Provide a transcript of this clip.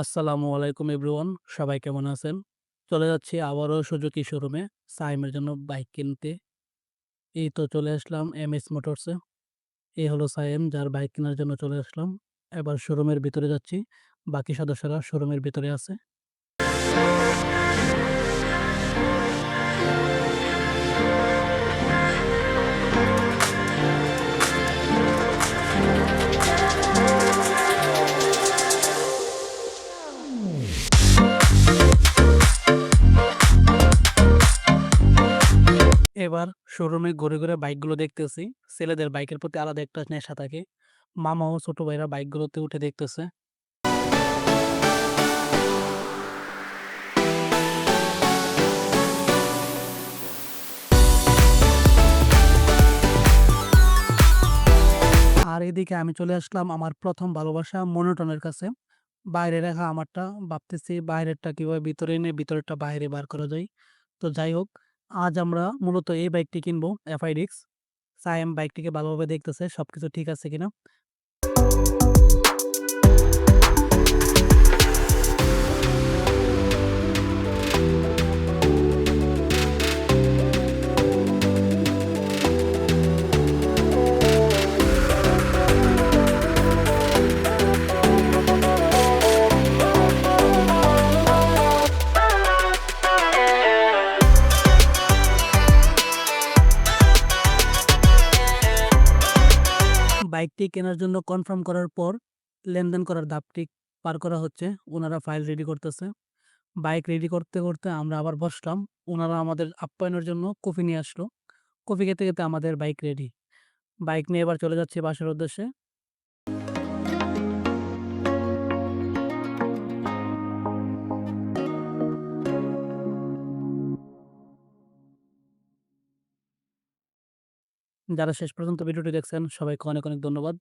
আসসালামু আলাইকুম এভরিওয়ান, সবাই কেমন আছেন? চলে যাচ্ছি আবারও সুজুকি শোরুমে সাইমের জন্য বাইক কিনতে। এই তো চলে আসলাম এম এস মোটরসে। এই হলো সাইম, যার বাইক কেনার জন্য চলে আসলাম। এবার শোরুমের ভিতরে যাচ্ছি। বাকি সদস্যরা শোরুমের ভিতরে আছে। এবার শোরুমে ঘুরে, ঘুরে বাইকগুলো দেখতেছি। ছেলেদের বাইকের প্রতি আলাদা একটা নেশা থাকে। মামা ও ছোট ভাইরা বাইকগুলোতে উঠে দেখতেছে। আর এদিকে আমি চলে আসলাম আমার প্রথম ভালোবাসা মনোটনের কাছে। বাইরে রাখা আমারটা ভাবতেছি বাইরেরটা কীভাবে ভিতরে এনে ভিতরেরটা বাইরে বার করা যায়। তো যাই হোক আজ আমরা মূলত এই বাইকটি কিনবো এফআইডিক্স সায়াম বাইকটিকে ভালোভাবে দেখতেছে, সবকিছু ঠিক আছে কিনা। বাইকটি কেনার জন্য কনফার্ম করার পর লেনদেন করার ধাপটি পার করা হচ্ছে। ওনারা ফাইল রেডি করতেছে। বাইক রেডি করতে, করতে আমরা আবার বসলাম। ওনারা আমাদের আপ্যায়নের জন্য কফি নিয়ে আসলো। কফি খেতে, খেতে আমাদের বাইক রেডি। বাইক নিয়ে এবার চলে যাচ্ছে বাসার উদ্দেশ্যে। যারা শেষ পর্যন্ত ভিডিওটি দেখছেন সবাইকে অনেক, অনেক ধন্যবাদ।